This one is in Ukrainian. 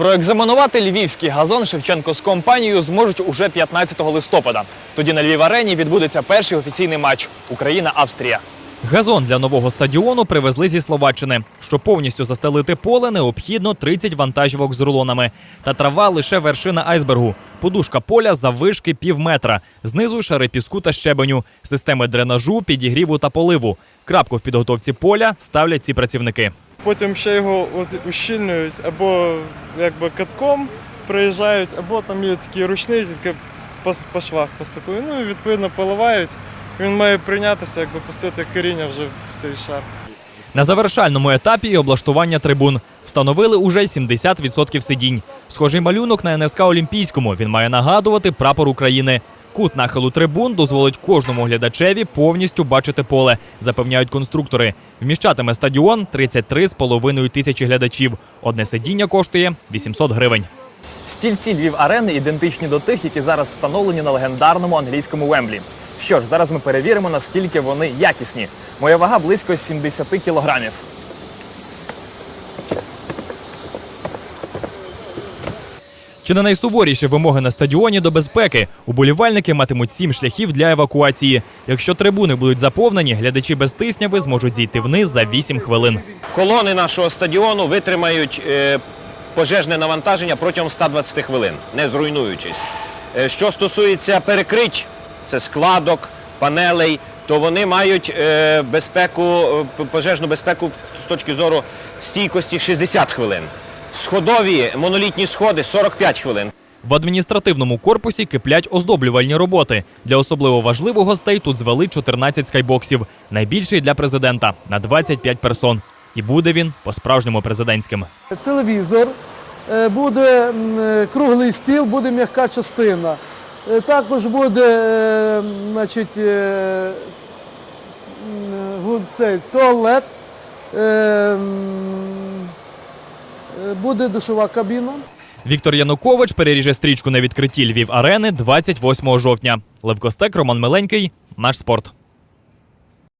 Проекзаменувати львівський газон Шевченко з компанією зможуть уже 15 листопада. Тоді на Львів арені відбудеться перший офіційний матч Україна-Австрія. Газон для нового стадіону привезли зі Словаччини. Щоб повністю застелити поле, необхідно 30 вантажівок з рулонами. Та трава лише вершина айсбергу. Подушка поля заввишки пів метра. Знизу шари піску та щебеню, системи дренажу, підігріву та поливу. Крапку в підготовці поля ставлять ці працівники. Потім ще його ущільнюють або якби катком приїжджають, або там є такі ручні, тільки по, по швах поступують. Ну і відповідно поливають. Він має прийнятися, якби пустити коріння вже в цей шар. На завершальному етапі і облаштування трибун встановили уже 70% сидінь. Схожий малюнок на НСК Олімпійському. Він має нагадувати прапор України. Кут нахилу трибун дозволить кожному глядачеві повністю бачити поле, запевняють конструктори. Вміщатиме стадіон 33,5 тисячі глядачів. Одне сидіння коштує 800 гривень. Стільці Львів арени ідентичні до тих, які зараз встановлені на легендарному англійському Вемблі. Що ж, зараз ми перевіримо, наскільки вони якісні. Моя вага близько 70 кілограмів. Чи не найсуворіші вимоги на стадіоні до безпеки? Уболівальники матимуть сім шляхів для евакуації. Якщо трибуни будуть заповнені, глядачі без тисняви зможуть зійти вниз за 8 хвилин. Колони нашого стадіону витримають е, пожежне навантаження протягом 120 хвилин, не зруйнуючись. Е, Що стосується перекрить, це складок, панелей, то вони мають е, безпеку, пожежну безпеку з точки зору стійкості 60 хвилин. Сходові монолітні сходи 45 хвилин. В адміністративному корпусі киплять оздоблювальні роботи. Для особливо важливих гостей тут звели 14 скайбоксів. Найбільший для президента на 25 персон. І буде він по-справжньому президентським. телевізор, е, буде е, круглий стіл, буде м'яка частина. Е, Також буде значить, цей, туалет, буде душова кабіна. Віктор Янукович переріже стрічку на відкритті Львів арени 28 жовтня. Левкостек Роман Миленький, наш спорт.